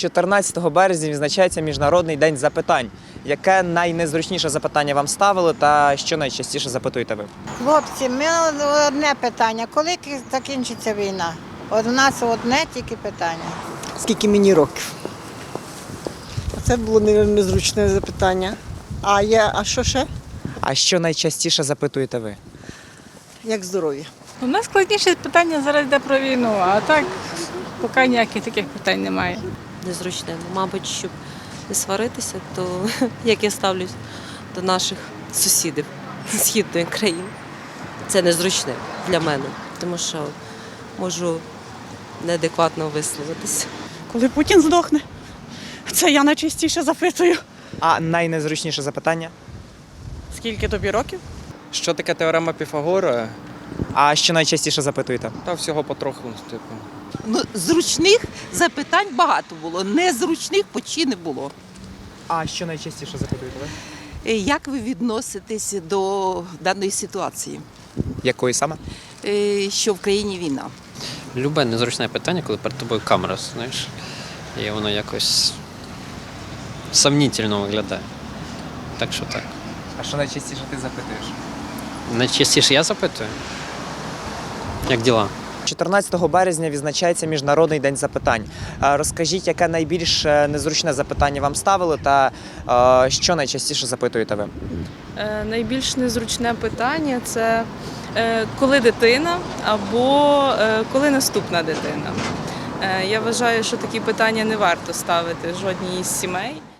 14 березня відзначається Міжнародний день запитань. Яке найнезручніше запитання вам ставили та що найчастіше запитуєте ви? Хлопці, ми одне питання. Коли закінчиться війна? От у нас одне тільки питання. Скільки мені років? Це було незручне запитання. А я, а що ще? А що найчастіше запитуєте ви? Як здоров'я? У нас складніше питання зараз йде про війну, а так поки ніяких таких питань немає. Незручне. Ну, Мабуть, щоб не сваритися, то як я ставлюсь до наших сусідів східної країни. Це незручне для мене, тому що можу неадекватно висловитися. Коли Путін здохне. Це я найчастіше запитую. А найнезручніше запитання? Скільки тобі років? Що таке теорема Піфагора? А що найчастіше запитуєте? Та всього потроху, типу. Ну, зручних запитань багато було, незручних почти не було. А що найчастіше запитуєте ви? Е, Як ви відноситесь до даної ситуації, Якої саме? Е, що в країні війна? Любе незручне питання, коли перед тобою камера, знаєш, і воно якось сомнітельно виглядає. Так що так. А що найчастіше ти запитуєш? Найчастіше я запитую. Як діла? 14 березня відзначається Міжнародний день запитань. Е, Розкажіть, яке найбільш е, незручне запитання вам ставили та е, що найчастіше запитуєте ви? Найбільш незручне питання це коли дитина або коли наступна дитина. Я вважаю, що такі питання не варто ставити жодній із сімей.